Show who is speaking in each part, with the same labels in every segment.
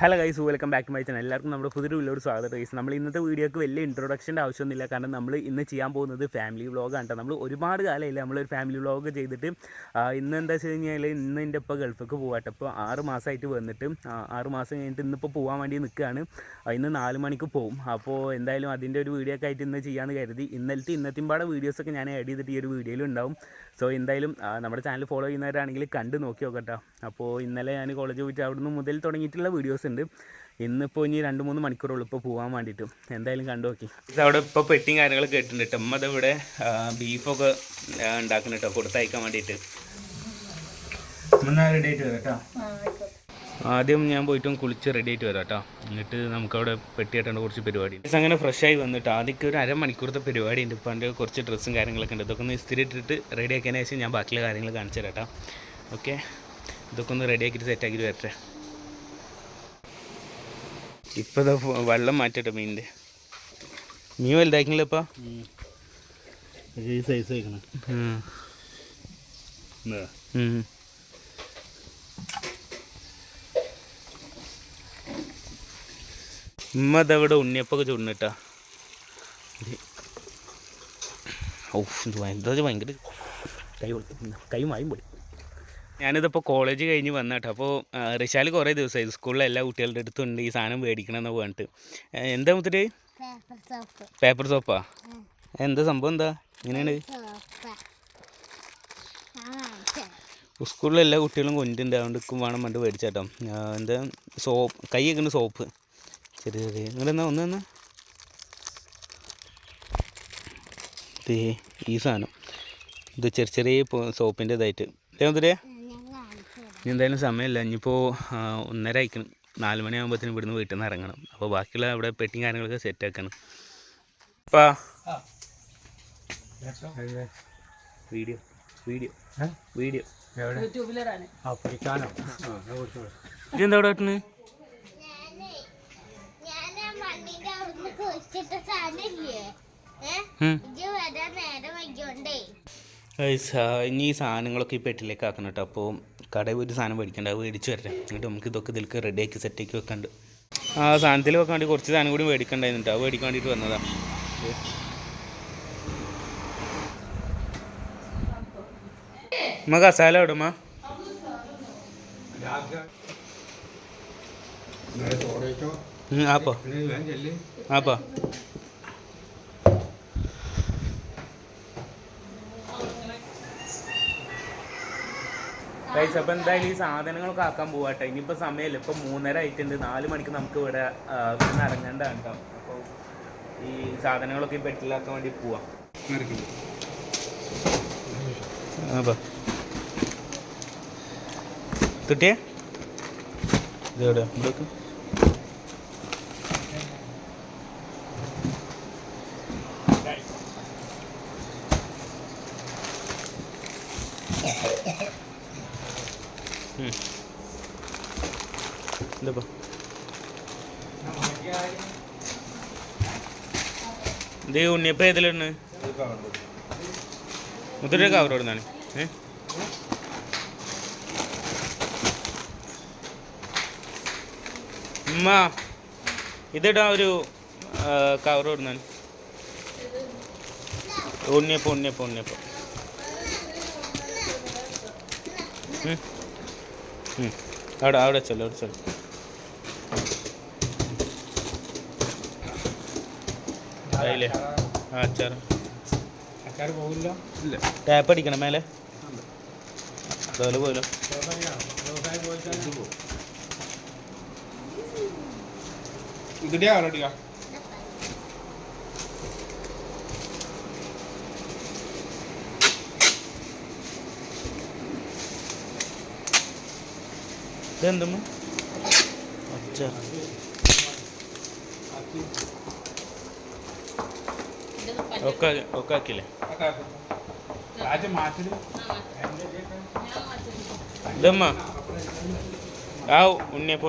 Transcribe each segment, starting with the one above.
Speaker 1: Hello guys welcome back to my channel എല്ലാവർക്കും നമ്മുടെ പുതിയൊരു വീഡിയോട് സ്വാഗതം. ഗൈസ് നമ്മൾ ഇന്നത്തെ വീഡിയോക്ക് വലിയ ഇൻട്രൊഡക്ഷന്റെ ആവശ്യമൊന്നുമില്ല. കാരണം നമ്മൾ ഇന്ന് ചെയ്യാൻ പോകുന്നത് ഫാമിലി വ്ളോഗാണ് കേട്ടോ നമ്മൾ ഒരുപാട് കാലമായില്ല നമ്മളൊരു ഫാമിലി വ്ളോഗ് ചെയ്തിട്ട് ഇന്ന് എന്താ വെച്ച് കഴിഞ്ഞാൽ ഇന്ന് എന്റെ ഇപ്പോൾ ഗൾഫിലേക്ക് പോകാട്ടെ ഇപ്പോൾ ആറ് മാസമായിട്ട് വന്നിട്ട് ആറ് മാസം കഴിഞ്ഞിട്ട് ഇന്നിപ്പോൾ പോകാൻ വേണ്ടി നിൽക്കുകയാണ്. ഇന്ന് നാല് മണിക്ക് പോകും അപ്പോൾ എന്തായാലും അതിന്റെ ഒരു വീഡിയോ ഒക്കെ ആയിട്ട് ഇന്ന് ചെയ്യാമെന്ന് കരുതി ഇന്നലത്തെ ഇന്നത്തെയും പാടെ വീഡിയോസൊക്കെ ഞാൻ ആഡ് ചെയ്തിട്ട് ഈ ഒരു വീഡിയോയിൽ ഉണ്ടാവും. സോ എന്തായാലും നമ്മുടെ ചാനൽ ഫോളോ ചെയ്യുന്നവരാണെങ്കിൽ കണ്ട് നോക്കി നോക്കട്ടോ. അപ്പോൾ ഇന്നലെ ഞാൻ കോളേജ് പോയിട്ട് അവിടുന്ന് മുതൽ തുടങ്ങിയിട്ടുള്ള വീഡിയോസ് ഉണ്ട് ഇന്നിപ്പോൾ ഇനി രണ്ട് മൂന്ന് മണിക്കൂറുള്ളൂ ഇപ്പോൾ പോകാൻ വേണ്ടിയിട്ട്. എന്തായാലും കണ്ടു നോക്കി. അവിടെ ഇപ്പോൾ പെട്ടിയും കാര്യങ്ങളൊക്കെ ഇട്ടിട്ടുണ്ട് കേട്ടോ അമ്മ ഇവിടെ ബീഫൊക്കെ ഉണ്ടാക്കുന്നു കേട്ടോ കൊടുത്തയക്കാൻ വേണ്ടിയിട്ട്. റെഡി ആയിട്ട് വരാം കേട്ടോ ആദ്യം ഞാൻ പോയിട്ടും കുളിച്ച് റെഡി ആയിട്ട് വരാം കേട്ടോ എന്നിട്ട് നമുക്കവിടെ പെട്ടിയിട്ടേണ്ട കുറച്ച് പരിപാടി. അങ്ങനെ ഫ്രഷ് ആയി വന്നിട്ട് ആദ്യമൊക്കെ ഒരു അരമണിക്കൂറത്തെ പരിപാടി ഉണ്ട്. ഇപ്പം എന്റെ കുറച്ച് ഡ്രസ്സും കാര്യങ്ങളൊക്കെ ഉണ്ട്. ഇതൊക്കെ ഒന്ന് ഇസ്തിരി ഇട്ടിട്ട് റെഡി ആക്കിയതിന് ശേഷം ഞാൻ ബാക്കിയുള്ള കാര്യങ്ങൾ കാണിച്ചു തരാം കേട്ടോ ഓക്കെ ഇതൊക്കെ ഒന്ന് റെഡി ആക്കിയിട്ട് സെറ്റ് ആക്കിയിട്ട് വരട്ടെ. ഇപ്പോൾ ഇതാ വെള്ളം മാറ്റട്ടെ മീനിന്റെ. മീൻ വലുതാക്കില്ല ഇപ്പോൾ
Speaker 2: ഈ സൈസ് വയ്ക്കണം
Speaker 1: ഉമ്മ ഇതവിടെ ഉണ്ണിയപ്പൊക്കെ ചുടണിട്ടാ ഭയ- എന്താ ഭയങ്കര കൈ കൈ മായും പോയി ഞാനിതിപ്പോൾ കോളേജ് കഴിഞ്ഞ് വന്നട്ടോ. അപ്പോൾ റിഷാൽ കുറേ ദിവസമായി സ്കൂളിലെ എല്ലാ കുട്ടികളുടെ അടുത്തുണ്ട് ഈ സാധനം മേടിക്കണമെന്ന് പറഞ്ഞിട്ട്. എന്താ മുത്തിട്ട്
Speaker 3: പേപ്പർ സോപ്പ്
Speaker 1: എന്താ സംഭവം എന്താ? ഇങ്ങനെയാണ് സ്കൂളിലെ എല്ലാ കുട്ടികളും കൊണ്ടുണ്ട്. അതുകൊണ്ട് വേണം പണ്ട് മേടിച്ചേട്ടോ. എന്താ? സോപ്പ്. കൈ വെക്കുന്ന സോപ്പ്. ചെറിയ ചെറിയ. നിങ്ങളെന്നാ ഒന്ന് തന്നെ ഈ സാധനം. ഇത് ചെറിയ ചെറിയ സോപ്പിന്റെ ഇതായിട്ട് എന്താ
Speaker 3: ഞാൻ കാണിച്ചു തരാം.
Speaker 1: ഇനി എന്തായാലും സമയമില്ല ഇനിയിപ്പോൾ ഒന്നര അയക്കണം നാല് മണിയാകുമ്പോഴത്തേനും ഇവിടുന്ന് വീട്ടിൽ നിന്ന് ഇറങ്ങണം. അപ്പോൾ ബാക്കിയുള്ള അവിടെ പെട്ടിങ് കാര്യങ്ങളൊക്കെ സെറ്റ് ആക്കണം. അപ്പാ വീഡിയോ വീഡിയോ വീഡിയോ ഇതെന്താ അവിടെ
Speaker 3: ആ,
Speaker 1: ഇനി ഈ സാധനങ്ങളൊക്കെ ഈ പെട്ടിലേക്ക് ആക്കണം കേട്ടോ. അപ്പോൾ കടയിൽ പോയിട്ട് സാധനം മേടിക്കണ്ട അത് മേടിച്ച് വരട്ടെ. എന്നിട്ട് നമുക്ക് ഇതൊക്കെ ഇതിലേക്ക് സെറ്റ് ആക്കി വെക്കാണ്ട്. ആ സാധനത്തിൽ വെക്കാൻ വേണ്ടി കുറച്ച് സാധനം കൂടി മേടിക്കണ്ടായിരുന്നു അത് മേടിക്കാൻ വേണ്ടിയിട്ട് വന്നതാണ് കസാല ഇടുമ്മ ആപ്പോ ആപ്പോ ഗൈസ് അപ്പോൾ എന്തായാലും ഈ സാധനങ്ങളൊക്കെ ആക്കാൻ പോവാട്ടെ. ഇനിയിപ്പോൾ സമയമില്ല. ഇപ്പോൾ മൂന്നര ആയിട്ടുണ്ട്. നാല് മണിക്ക് നമുക്ക് ഇവിടെ ഇറങ്ങേണ്ടതാണ് കേട്ടോ. അപ്പോൾ ഈ സാധനങ്ങളൊക്കെ ഈ പെട്ടിലാക്കാൻ വേണ്ടി പോവാം. ഇവിടേക്ക് ഇതപ്പോ ഇത് ഉണ്ണിയപ്പം ഏതിലാണ് മുതിര കവർ ഏ? ഉമ്മ ഇതിടാ ഒരു കവർ ഇടുന്നാണ് ഉണ്ണിയപ്പം ഉണ്ണിയപ്പം. അവിടെ അവിടെ ചെല്ലു അവിടെ ചെല്ലു. അതില്ലേ ആ അച്ചാറ്.
Speaker 2: ആൾക്കാർ പോകില്ല
Speaker 1: ഇല്ല. ടാപ്പ് അടിക്കണം മേലെ. അതുപോലെ
Speaker 2: പോയിട്ട് ഇതിന്റെ ആളടിക്ക
Speaker 1: ഇതെന്തമ്മ അച്ചാർ ഒക്കെ ഒക്കെ ആക്കില്ലേ
Speaker 2: രാജ മാറ്റിൽ
Speaker 1: ഇതമ്മ ആ ഉണ്ണിയപ്പം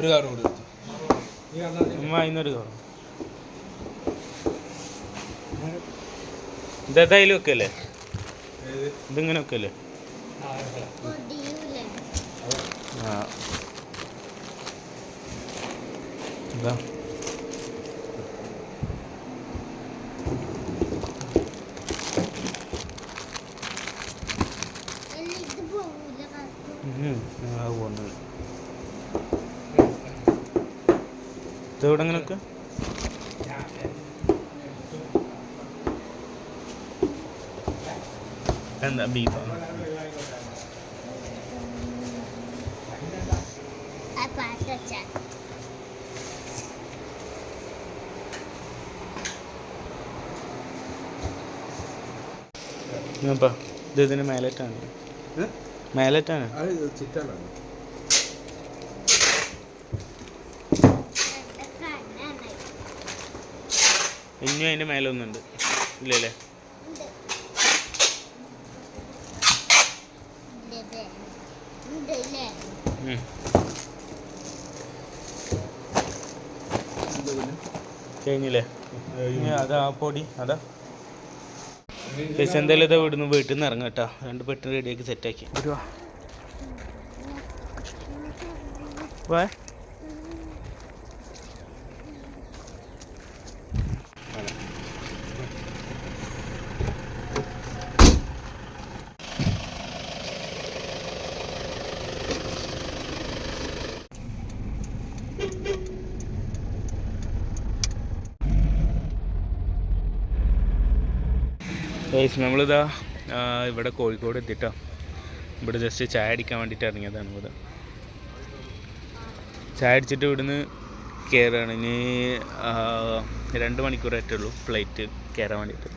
Speaker 2: ഒരു കാർ കൂടി എടുത്തു.
Speaker 1: ഇന്നൊരു കാർ കവർ ഒക്കെ അല്ലേ ഇതിങ്ങനെ ഒക്കെ
Speaker 3: അല്ലേ
Speaker 1: ആ. ഇതാ
Speaker 3: അല്ല ഇത് പോകൂല കറക്റ്റ്
Speaker 1: ഉം, ആ പോകുന്നത് ഇതെവിടെ എന്താ ബീഫാണ് ഇത് ഇതിന് മേലറ്റാണ്. മേലറ്റാണ്.
Speaker 2: ചിറ്റാണ്
Speaker 1: ഇനിയും അതിന്റെ മേലൊന്നുണ്ട് ഇല്ലല്ലേ. കഴിഞ്ഞില്ലേ? ഇനി അതാ ആ പൊടി അതാ. ചേച്ചി എന്തായാലും ഇതാ ഇവിടുന്ന് വീട്ടിൽ നിന്ന് ഇറങ്ങാം കേട്ടോ. രണ്ട് പെട്ടെന്ന് റെഡിയാക്കി സെറ്റാക്കി വരുവാ. ഗൈസ് നമ്മളിതാ ഇവിടെ കോഴിക്കോട് എത്തിട്ടോ ഇവിടെ ജസ്റ്റ് ചായ അടിക്കാൻ വേണ്ടിയിട്ട് ഇറങ്ങിയതാണ് ഇവിടെ. ചായ അടിച്ചിട്ട് ഇവിടുന്ന് കയറുകയാണ് ഇനി രണ്ട് മണിക്കൂർ ആയിട്ടുള്ളൂ ഫ്ലൈറ്റ് കയറാൻ വേണ്ടിയിട്ട്.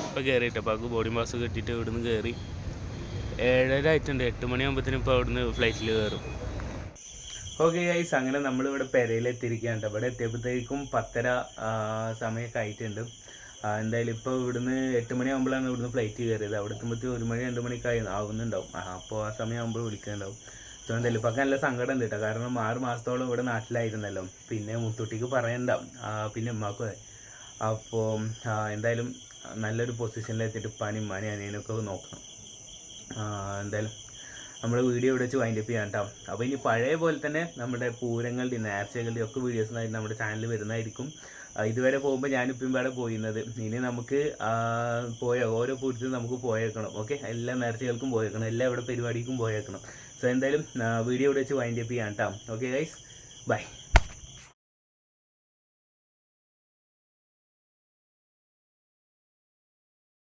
Speaker 1: ഇപ്പോൾ കയറിയിട്ട് അപ്പോൾ ബോഡി മാസ് കെട്ടിയിട്ട് ഇവിടുന്ന് കയറി ഏഴര ആയിട്ടുണ്ട് എട്ട് മണിയാകുമ്പോഴത്തേനും ഇപ്പോൾ അവിടുന്ന് ഫ്ലൈറ്റിൽ കയറും ഓക്കെ ഗൈസ് അങ്ങനെ നമ്മളിവിടെ ട്ടോ. ഇവിടെ എത്തിയപ്പോഴത്തേക്കും പത്തര സമയമൊക്കെ ആയിട്ടുണ്ട്. എന്തായാലും ഇപ്പോൾ ഇവിടുന്ന് എട്ട് മണിയാകുമ്പോഴാണ് ഇവിടുന്ന് ഫ്ലൈറ്റ് കയറിയത്. അവിടെ എത്തുമ്പോഴത്തേക്ക് ഒരു മണി രണ്ട് മണിക്ക് ആവുന്നുണ്ടാവും. അപ്പോൾ ആ സമയമാകുമ്പോൾ വിളിക്കുന്നുണ്ടാവും. സോ എന്തായാലും ഇപ്പം നല്ല സങ്കടം ഉണ്ട് കേട്ടോ. കാരണം ആറ് മാസത്തോളം ഇവിടെ നാട്ടിലായിരുന്നല്ലോ. പിന്നെ മുത്തൂട്ടിക്ക് പറയണ്ട പിന്നെ ഉമ്മാക്കും അപ്പോൾ എന്തായാലും നല്ലൊരു പൊസിഷനിലെത്തിയിട്ട് എത്തിയിട്ട് മനി അനിയനൊക്കെ നോക്കണം. എന്തായാലും നമ്മൾ വീഡിയോ ഇവിടെ വെച്ച് വൈൻഡപ്പ് ചെയ്യാം കേട്ടോ അപ്പോൾ ഇനി പഴയ പോലെ തന്നെ നമ്മുടെ പൂരങ്ങളുടെയും നേർച്ചകളുടെയും ഒക്കെ വീഡിയോസ് നമ്മുടെ ചാനലിൽ വരുന്നതായിരിക്കും. ഇതുവരെ പോകുമ്പോൾ ഞാനിപ്പം ഇവിടെ പോയിരുന്നത്. ഇനി നമുക്ക് പോയ ഓരോ പൂരത്തിനും നമുക്ക് പോയേക്കണം. ഓക്കെ എല്ലാ നേർച്ചകൾക്കും പോയേക്കണം. എല്ലാ ഇവിടെ പരിപാടിക്കും പോയേക്കണം. സോ എന്തായാലും വീഡിയോ ഇവിടെ വെച്ച് വൈൻഡപ്പ് ചെയ്യാം കേട്ടോ ഓക്കെ ഗൈസ് ബൈ